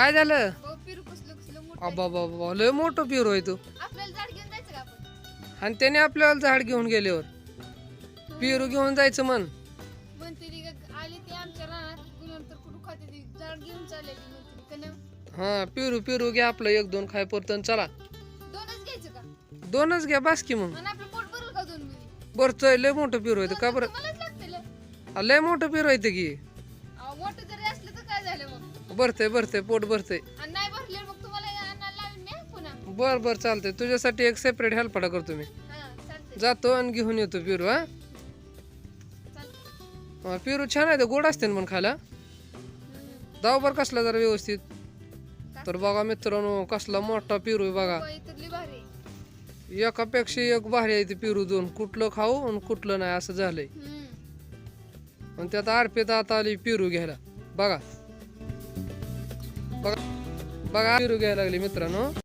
काय झालं? भाऊ पिरू कसलं कसलं मोठं अबा बाबा लय मोठं पिरू आहे तू. आपल्याला झाड घेऊन जायचं का आपण? आणि त्याने आपल्याला झाड घेऊन गेल्यावर. पिरू घेऊन जायचं म्हण. म्हणते ती का- आली ती आमच्या रानात नंतर कुठं खाते ती. झाड घेऊन चाललेली म्हणते ती. का नाही? हा पिरू पिरू घ्या आपलं एक दोन खाय परतन चला. दोनच घ्यायचं का? दोनच घ्या बास की मग. आणि आपलं पोट भरल का दोन मध्ये बरं लय मोठं पिरू आहे का बरं? लागते लय. मोठं पिरू आहे की. मोठं जरी असलं तर काय झालं मग? भरतंय भरतंय पोट भरतंय. आणि नाही भरले मग तुम्हाला लावीन पुन्हा. बर बर चालतंय. तुझ्यासाठी एक सेपरेट हेल्पडा करतो मी. हा जातो आणि घेऊन येतो पिरू हा. चालते हा, पिरू छान आहे ते गोड असते ना पण खायला. दाव बर कसला जरा व्यवस्थित. तर बघा मित्रांनो कसला मोठा पिरू आहे बघा. इथली भारी आहे. एकापेक्षा एक भारी आहे ते पिरू दोन. कुठलं खाऊ आणि कुठलं नाही असं झालंय. हम्म. आणि त्यात आरपेत आता आली पिरू घ्यायला. बघा. बघा. बघा पिरू घ्यायला लागली मित्रांनो.